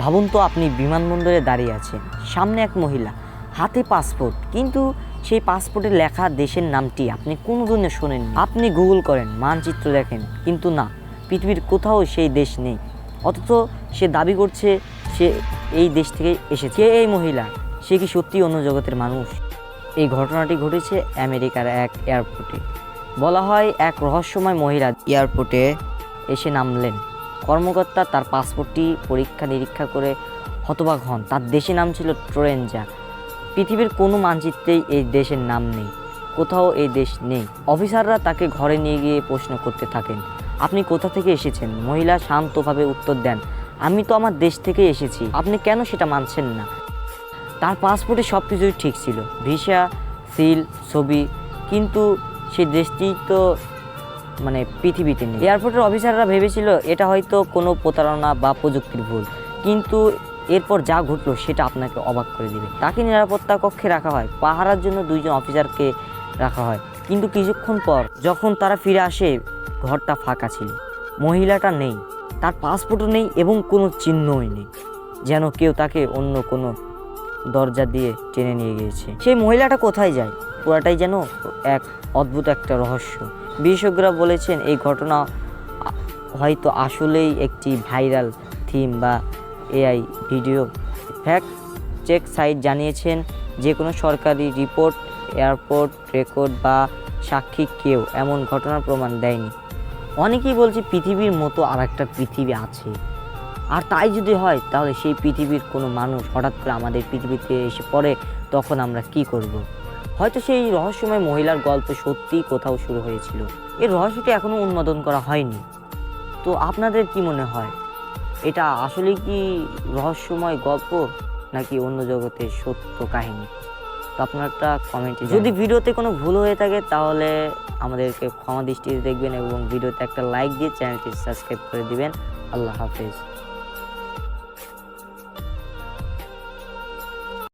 ভাবুন তো আপনি বিমানবন্দরে দাঁড়িয়ে আছেন। সামনে এক মহিলা। হাতে পাসপোর্ট। কিন্তু সেই পাসপোর্টে লেখা দেশের নামটি আপনি কোনো দিনও শোনেন আপনি গুগল করেন, মানচিত্র দেখেন। কিন্তু না, পৃথিবীর কোথাও সেই দেশ নেই। অথচ সে দাবি করছে সে এই দেশ থেকে এসেছে। এই মহিলা? সে কি সত্যি অন্য জগতের মানুষ? এই ঘটনাটি ঘটেছে আমেরিকার এক এয়ারপোর্টে। বলা হয় এক রহস্যময় মহিলা এয়ারপোর্টে এসে নামলেন। কর্মকর্তা তার পাসপোর্টটি পরীক্ষা নিরীক্ষা করে হতবাক হন। তার দেশের নাম ছিল ট্রেনজা। পৃথিবীর কোনো মানচিত্রেই এই দেশের নাম নেই, কোথাও এই দেশ নেই। অফিসাররা তাকে ঘরে নিয়ে গিয়ে প্রশ্ন করতে থাকেন, আপনি কোথা থেকে এসেছেন? মহিলা শান্তভাবে উত্তর দেন, আমি তো আমার দেশ থেকে এসেছি, আপনি কেন সেটা মানছেন না? তার পাসপোর্টে সব কিছুই ঠিক ছিল, ভিসা, সিল, ছবি, কিন্তু সেই দেশটি তো মানে পৃথিবীতে নেই। এয়ারপোর্টের অফিসাররা ভেবেছিল এটা হয়তো কোনো প্রতারণা বা প্রযুক্তির ভুল। কিন্তু এরপর যা ঘটলো সেটা আপনাকে অবাক করে দিবে। তাকে নিরাপত্তা কক্ষে রাখা হয়, পাহারার জন্য দুইজন অফিসারকে রাখা হয়। কিন্তু কিছুক্ষণ পর যখন তারা ফিরে আসে, ঘরটা ফাঁকা ছিল। মহিলাটা নেই, তার পাসপোর্টও নেই এবং কোনো চিহ্নই নেই। যেন কেউ তাকে অন্য কোনো দরজা দিয়ে টেনে নিয়ে গিয়েছে। সেই মহিলাটা কোথায় যায়? পুরাটাই যেন এক অদ্ভুত একটা রহস্য। বিশেষজ্ঞরা বলেছেন এই ঘটনা হয়তো আসলেই একটি ভাইরাল থিম বা AI video. Fact check site জানিয়েছেন যে কোনো সরকারি রিপোর্ট, এয়ারপোর্ট, রেকর্ড বা সাক্ষী কেউ এমন ঘটনার প্রমাণ দেয়নি। অনেকেই বলছে পৃথিবীর মতো আর একটা পৃথিবী আছে। আর তাই যদি হয়, তাহলে সেই পৃথিবীর কোনো মানুষ হঠাৎ করে আমাদের পৃথিবীতে এসে পড়ে, তখন আমরা কি করব। হয়তো সেই রহস্যময় মহিলার গল্প সত্যিই কোথাও শুরু হয়েছিল। এই রহস্যটি এখনও উন্মোদন করা হয়নি। তো আপনাদের কি মনে হয়? এটা আসলে কি রহস্যময় গল্প, নাকি অন্য জগতের সত্য কাহিনী? তো আপনার একটা কমেন্টে যদি ভিডিওতে কোনো ভুল হয়ে থাকে, তাহলে আমাদেরকে ক্ষমা দৃষ্টিতে দেখবেন এবং ভিডিওতে একটা লাইক দিয়ে চ্যানেলটি সাবস্ক্রাইব করে দিবেন। আল্লাহ হাফেজ।